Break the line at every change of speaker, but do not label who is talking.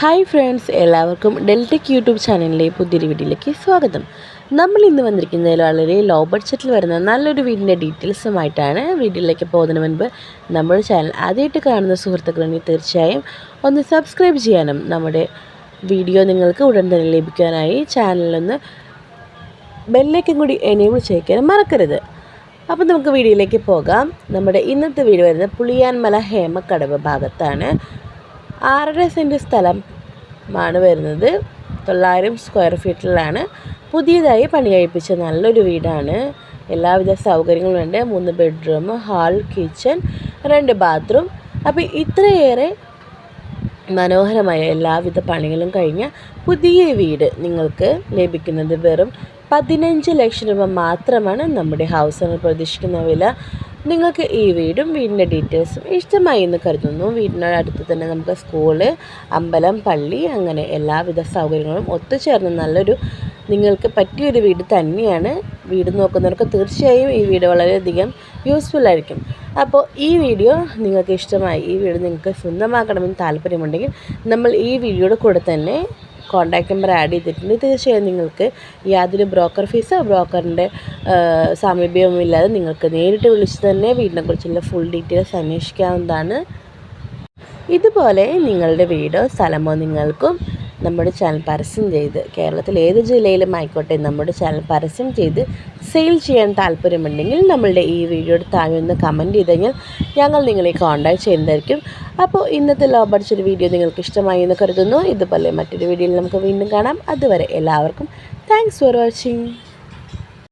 Hi friends എല്ലാവർക്കും Deltech YouTube ചാനലിലെ പുതിയൊരു വീഡിയോയിലേക്ക് സ്വാഗതം. നമ്മൾ ഇന്ന് വന്നിരിക്കുന്നതിൽ വളരെ ലോ ബഡ്ജറ്റിൽ വരുന്ന നല്ലൊരു വീടിന്റെ ഡീറ്റെയിൽസുമായിട്ടാണ് വീഡിയോയിലേക്ക് പോകുന്നതിന് മുൻപ് നമ്മുടെ ചാനൽ ആദ്യമായിട്ട് കാണുന്ന സുഹൃത്തുക്കളെങ്കിൽ തീർച്ചയായും ഒന്ന് സബ്സ്ക്രൈബ് ചെയ്യാനും നമ്മുടെ വീഡിയോ നിങ്ങൾക്ക് ഉടൻ തന്നെ ലഭിക്കാനായി ചാനലൊന്ന് ബെല്ലേക്കും കൂടി എനേബിൾ ചെയ്യിക്കാനും മറക്കരുത്. അപ്പോൾ നമുക്ക് വീഡിയോയിലേക്ക് പോകാം. നമ്മുടെ ഇന്നത്തെ വീഡിയോ വരുന്നത് പുളിയാൻമല ഹേമക്കടവ് ഭാഗത്താണ്. ആറര സെന്റ് സ്ഥലമാണ് വരുന്നത്. തൊള്ളായിരം സ്ക്വയർ ഫീറ്റിലാണ് പുതിയതായി പണി കഴിപ്പിച്ച നല്ലൊരു വീടാണ്. എല്ലാവിധ സൗകര്യങ്ങളും ഉണ്ട്. മൂന്ന് ബെഡ്റൂം ഹാൾ കിച്ചൺ രണ്ട് ബാത്റൂം അപ്പോൾ ഇത്രയേറെ മനോഹരമായ എല്ലാവിധ പണികളും കഴിഞ്ഞ പുതിയ വീട് നിങ്ങൾക്ക് ലഭിക്കുന്നത് വെറും പതിനഞ്ച് ലക്ഷം രൂപ മാത്രമാണ് നമ്മുടെ ഹൗസ് ഓണർ പ്രതീക്ഷിക്കുന്ന വില. നിങ്ങൾക്ക് ഈ വീടും വീടിന്റെ ഡീറ്റെയിൽസും ഇഷ്ടമായി എന്ന് കരുതുന്നു. വീടിനടുത്ത് തന്നെ നമുക്ക് സ്കൂൾ അമ്പലം പള്ളി അങ്ങനെ എല്ലാവിധ സൗകര്യങ്ങളും ഒത്തുചേർന്ന് നല്ലൊരു നിങ്ങൾക്ക് പറ്റിയൊരു വീട് തന്നെയാണ്. വീട് നോക്കുന്നവർക്ക് തീർച്ചയായും ഈ വീട് വളരെയധികം യൂസ്ഫുൾ ആയിരിക്കും. അപ്പോൾ ഈ വീഡിയോ നിങ്ങൾക്ക് ഇഷ്ടമായി ഈ വീട് നിങ്ങൾക്ക് സ്വന്തമാക്കണമെന്ന് താല്പര്യമുണ്ടെങ്കിൽ നമ്മൾ ഈ വീഡിയോയുടെ കൂടെ തന്നെ കോൺടാക്ട് നമ്പർ ആഡ് ചെയ്തിട്ടുണ്ട്. തീർച്ചയായും നിങ്ങൾക്ക് യാതൊരു ബ്രോക്കർ ഫീസോ ബ്രോക്കറിന്റെ സാമീപ്യവും ഇല്ലാതെ നിങ്ങൾക്ക് നേരിട്ട് വിളിച്ച് തന്നെ വീടിനെക്കുറിച്ചുള്ള ഫുൾ ഡീറ്റെയിൽസ് അന്വേഷിക്കാവുന്നതാണ്. ഇതുപോലെ നിങ്ങളുടെ വീടോ സ്ഥലമോ നിങ്ങൾക്കും നമ്മുടെ ചാനൽ പരസ്യം ചെയ്ത് കേരളത്തിൽ ഏത് ജില്ലയിലും ആയിക്കോട്ടെ നമ്മുടെ ചാനൽ പരസ്യം ചെയ്ത് സെയിൽ ചെയ്യാൻ താല്പര്യമുണ്ടെങ്കിൽ നമ്മളുടെ ഈ വീഡിയോയുടെ താഴെ ഒന്ന് കമന്റ് ചെയ്ത് ഞങ്ങൾ നിങ്ങളെ കോൺടാക്ട് ചെയ്യുന്നതായിരിക്കും. അപ്പോൾ ഇന്നത്തെ ലോ ബഡ്ജറ്റ് വീഡിയോ നിങ്ങൾക്ക് ഇഷ്ടമായി എന്ന് കരുതുന്നു. ഇതുപോലെ മറ്റൊരു വീഡിയോയിൽ നമുക്ക് വീണ്ടും കാണാം. അതുവരെ എല്ലാവർക്കും താങ്ക്സ് ഫോർ വാച്ചിങ്